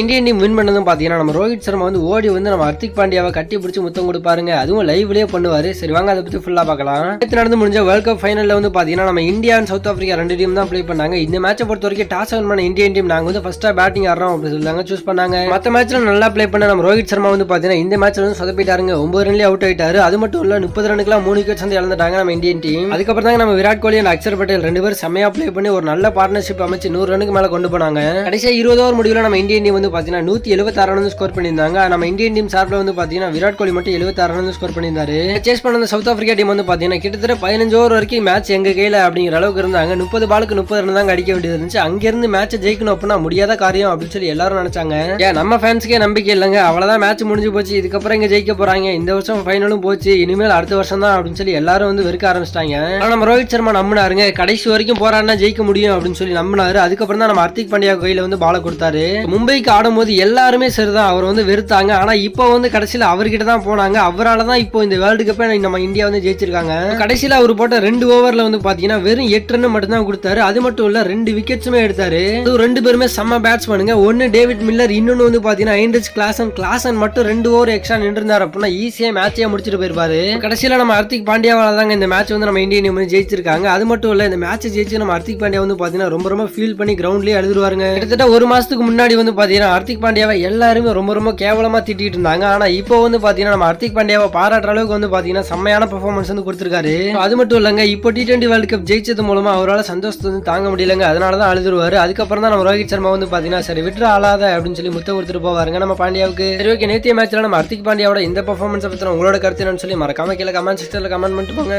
Indian team win பண்ணதும் பார்த்தீங்கன்னா நம்ம ரோஹித் சர்மா வந்து ஓடி வந்து நம்ம ஹர்திக் பாண்டியாவை கட்டி பிடிச்சி முத்தம் கொடுப்பாருங்க. அதுவும் லைவ்லேயே பண்ணுவார். சரி வாங்க அதை பற்றி ஃபுல்லாக பார்க்கலாம். நேற்று நடந்து முடிஞ்ச வேர்ல்ட் கப் ஃபைனலில் வந்து பார்த்தீங்கன்னா நம்ம இந்தியா அண்ட் சவுத் ஆஃப்ரிக்கா ரெண்டு டீம் தான் ப்ளே பண்ணாங்க. இந்த மேட்சை பொறுத்த வரைக்கும் டாஸ் வின் பண்ண இந்தியன் டீம் நாங்கள் வந்து ஃபஸ்ட்டாக பேட்டிங் ஆடுறோம் அப்படின்னு சொல்லுவாங்க சூஸ் பண்ணாங்க. மற்ற மேட்ச்சில் நல்லா ப்ளே பண்ண நம்ம ரோஹித் சர்மா வந்து பார்த்தீங்கன்னா இந்த மேட்ச்சில் வந்து சொதப்பிட்டாருங்க. ஒன்பது ரன்லேயே அவுட் ஆயிட்டாரு. அது மட்டும் இல்லை முப்பது ரனுக்குலாம் மூணு விக்கெட்ஸ் வந்து இழந்துட்டாங்க நம்ம இந்தியன் டீம் அதுக்கப்புறம் தாங்க நம்ம விராட் கோலி அண்ட் அக்ஷர் பட்டேல் ரெண்டு பேரும் செம்மையா ப்ளே பண்ணி ஒரு நல்ல பார்ட்னர்ஷிப் அமைச்சு நூறு ரனுக்கு மேலே கொண்டு போனாங்க. கடைசியாக இருபது ஓவர் முடிவில் நம்ம இந்தியன் டீம் வந்து பார்த்தீங்கன்னா நூற்றி எழுபத்தாறு ரன் ஸ்கோர் பண்ணியிருந்தாங்க. நம்ம இந்தியன் டீம் சார்பில் வந்து பார்த்தீங்கன்னா விராட் கோலி மட்டும் எழுபத்தாறு ரன் ஸ்கோர் பண்ணியிருந்தாரு. சேஸ் பண்ண சவுத் ஆஃப்ரிக்கா டீம் வந்து பார்த்தீங்கன்னா கிட்டத்தட்ட பதினஞ்சு ஓவர் வரைக்கும் மேட்ச் எங்கள் கையில் அப்படிங்கிற அளவுக்கு இருந்தாங்க. முப்பது பாலுக்கு முப்பது ரன் தான் அடிக்க வேண்டியது இருந்துச்சு. அங்க இருந்து ஜெயிக்கணும் அப்படின்னா முடியாத காரியம் அப்படின்னு சொல்லி எல்லாரும் நினச்சாங்க. ஏன் நம்ம ஃபேன்ஸ்க்கே நம்பிக்கை இல்லைங்க. அவ்வளோதான் மேட்ச் முடிஞ்சு போச்சு. இதுக்கப்புறம் இங்கே ஜெயிக்க போகிறாங்க இந்த வருஷம் ஃபைனலும் போச்சு. இனிமேல் அடுத்த வருஷம் தான் அப்படின்னு சொல்லி எல்லாரும் வந்து வெறுக்க ஆரம்பிச்சிட்டாங்க. ஆனால் நம்ம ரோஹித் சர்மா நம்பினாருங்க. கடைசி வரைக்கும் போராடினா ஜெயிக்க முடியும் அப்படின்னு சொல்லி நம்பினாரு. அதுக்கப்புறம் தான் நம்ம ஹர்திக் பாண்டியா கையில வந்து பால கொடுத்தாரு. மும்பைக்கு ஆடும்போது எல்லாருமே சரிதான். அவர் வந்து வெறுத்தாங்க. ஆனா இப்போ வந்து கடைசியில் அவர்கிட்ட தான் போனாங்க. அவரால தான் இப்போ இந்த வேர்ல்டு கப்பை நம்ம இந்தியா வந்து ஜெயிச்சிருக்காங்க. கடைசியில் அவர் போட்ட ரெண்டு ஓவரில் வந்து பார்த்தீங்கன்னா வெறும் எட்டு ரன் மட்டும் தான் கொடுத்தாரு. அது மட்டும் இல்ல ரெண்டு விக்கெட்ஸுமே எடுத்தாரு. அதுவும் ரெண்டு பேருமே செம்ம பேட்ஸ் பண்ணுங்க ஒன்று டேவிட் மில்லர் இன்னொன்று வந்து பாத்தீங்கன்னா அண்ட் கிளாசன் கிளாசன் மட்டும் ரெண்டு ஓவர் எக்ஸ்ட்ரா நின்றுருந்தார் அப்படின்னா ஈஸியாக மேட்சே முடிச்சிட்டு போயிருப்பாரு. கடைசியில் நம்ம ஹர்திக் பாண்டியாவால் தாங்க இந்த மேட்ச் வந்து நம்ம இந்தியன் வந்து ஜெயிச்சிருக்காங்க. அது மட்டும் இல்லை இந்த மேட்ச் ஜெயிச்சு நம்ம ஹர்திக் பாண்டியா வந்து பார்த்தீங்கன்னா ரொம்ப ரொம்ப ஃபீல் பண்ணி கிரவுண்ட்லயே எழுதுருவாருங்க கிட்டத்தட்ட ஒரு மாதத்துக்கு முன்னாடி வந்து பார்த்தீங்கன்னா பார்த்தீங்கன்னா ஹர்திக் பாண்டியாவை எல்லாருமே ரொம்ப ரொம்ப கேவலமாக திட்டிகிட்டு இருந்தாங்க. ஆனால் இப்போ வந்து பார்த்தீங்கன்னா நம்ம ஹர்திக் பாண்டியாவை பாராட்டுற அளவுக்கு வந்து பார்த்தீங்கன்னா செம்மையான பெர்ஃபார்மன்ஸ் வந்து கொடுத்துருக்காரு. அது மட்டும் இல்லைங்க இப்போ டி டுவெண்ட்டி வேர்ல்டு கப் ஜெயிச்சது மூலமாக அவரால் சந்தோஷத்தை வந்து தாங்க முடியலங்க. அதனால தான் அழுதுருவார். அதுக்கப்புறம் தான் நம்ம ரோஹித் சர்மா வந்து பார்த்தீங்கன்னா சரி விட்டுற ஆளாத அப்படின்னு சொல்லி முத்த கொடுத்துட்டு போவாருங்க நம்ம பாண்டியாவுக்கு. சரி ஓகே நேத்திய மேட்ச்சில் நம்ம ஹர்திக் பாண்டியாவோட இந்த பர்ஃபார்மன்ஸை பற்றின உங்களோட கருத்து என்னன்னு சொல்லி மறக்காம கீழே கமெண்ட் செக்ஷன்ல கமெண்ட் பண்ணிட்டு போங்க.